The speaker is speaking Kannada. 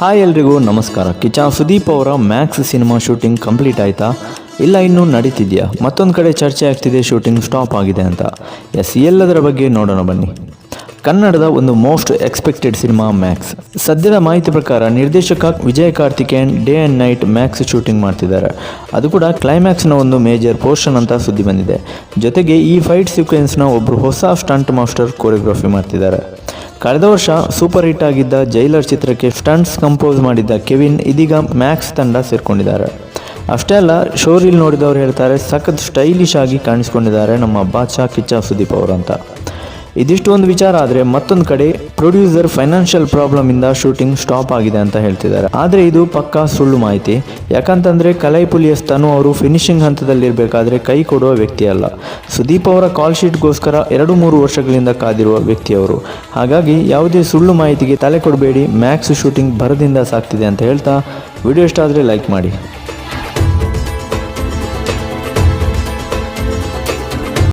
ಹಾಯ್ ಎಲ್ರಿಗೂ, ನಮಸ್ಕಾರ. ಕಿಚಾ ಸುದೀಪ್ ಅವರ ಮ್ಯಾಕ್ಸ್ ಸಿನಿಮಾ ಶೂಟಿಂಗ್ ಕಂಪ್ಲೀಟ್ ಆಯಿತಾ? ಇಲ್ಲ, ಇನ್ನೂ ನಡೀತಿದೆಯಾ? ಮತ್ತೊಂದು ಕಡೆ ಚರ್ಚೆ ಆಗ್ತಿದೆ ಶೂಟಿಂಗ್ ಸ್ಟಾಪ್ ಆಗಿದೆ ಅಂತ. ಎಸ್ ಎಲ್ಲದರ ಬಗ್ಗೆ ನೋಡೋಣ ಬನ್ನಿ. ಕನ್ನಡದ ಒಂದು ಮೋಸ್ಟ್ ಎಕ್ಸ್ಪೆಕ್ಟೆಡ್ ಸಿನಿಮಾ ಮ್ಯಾಕ್ಸ್ ಸದ್ಯದ ಮಾಹಿತಿ ಪ್ರಕಾರ, ನಿರ್ದೇಶಕ Vijay Karthikeyan day and night Max shooting ಮಾಡ್ತಿದ್ದಾರೆ. ಅದು ಕೂಡ ಕ್ಲೈಮ್ಯಾಕ್ಸ್ನ ಒಂದು ಮೇಜರ್ ಪೋರ್ಷನ್ ಅಂತ ಸುದ್ದಿ ಬಂದಿದೆ. ಜೊತೆಗೆ ಈ ಫೈಟ್ ಸೀಕ್ವೆನ್ಸ್ನ ಒಬ್ಬರು ಹೊಸ ಸ್ಟಂಟ್ ಮಾಸ್ಟರ್ ಕೊರಿಯೋಗ್ರಫಿ ಮಾಡ್ತಿದ್ದಾರೆ. ಕಳೆದ ವರ್ಷ ಸೂಪರ್ ಹಿಟ್ ಆಗಿದ್ದ ಜೈಲರ್ ಚಿತ್ರಕ್ಕೆ ಸ್ಟಂಟ್ಸ್ ಕಂಪೋಸ್ ಮಾಡಿದ್ದ ಕೆವಿನ್ ಇದೀಗ ಮ್ಯಾಕ್ಸ್ ತಂಡ ಸೇರ್ಕೊಂಡಿದ್ದಾರೆ. ಅಷ್ಟೇ ಅಲ್ಲ, ಶೋರೀಲ್ ನೋಡಿದವರು ಹೇಳ್ತಾರೆ, ಸಖತ್ ಸ್ಟೈಲಿಶ್ ಆಗಿ ಕಾಣಿಸ್ಕೊಂಡಿದ್ದಾರೆ ನಮ್ಮ ಬಾಚಾ ಕಿಚ್ಚ ಸುದೀಪ್ ಅವರು ಅಂತ. ಇದಿಷ್ಟು ಒಂದು ವಿಚಾರ ಆದರೆ ಮತ್ತೊಂದು ಕಡೆ ಪ್ರೊಡ್ಯೂಸರ್ ಫೈನಾನ್ಷಿಯಲ್ ಪ್ರಾಬ್ಲಮ್ ಇಂದ ಶೂಟಿಂಗ್ ಸ್ಟಾಪ್ ಆಗಿದೆ ಅಂತ ಹೇಳ್ತಿದ್ದಾರೆ. ಆದರೆ ಇದು ಪಕ್ಕಾ ಸುಳ್ಳು ಮಾಹಿತಿ. ಯಾಕಂತಂದರೆ ಕಲೈಪುಲಿಯಸ್ ತನು ಅವರು ಫಿನಿಶಿಂಗ್ ಹಂತದಲ್ಲಿರಬೇಕಾದ್ರೆ ಕೈ ಕೊಡುವ ವ್ಯಕ್ತಿ ಅಲ್ಲ. ಸುದೀಪ್ ಅವರ ಕಾಲ್ ಶೀಟ್ಗೋಸ್ಕರ ಎರಡು ಮೂರು ವರ್ಷಗಳಿಂದ ಕಾದಿರುವ ವ್ಯಕ್ತಿಯವರು ಹಾಗಾಗಿ ಯಾವುದೇ ಸುಳ್ಳು ಮಾಹಿತಿಗೆ ತಲೆ ಕೊಡಬೇಡಿ ಮ್ಯಾಕ್ಸ್ ಶೂಟಿಂಗ್ ಭರದಿಂದ ಸಾಕ್ತಿದೆ ಅಂತ ಹೇಳ್ತಾ, ವಿಡಿಯೋ ಇಷ್ಟ ಆದರೆ ಲೈಕ್ ಮಾಡಿ.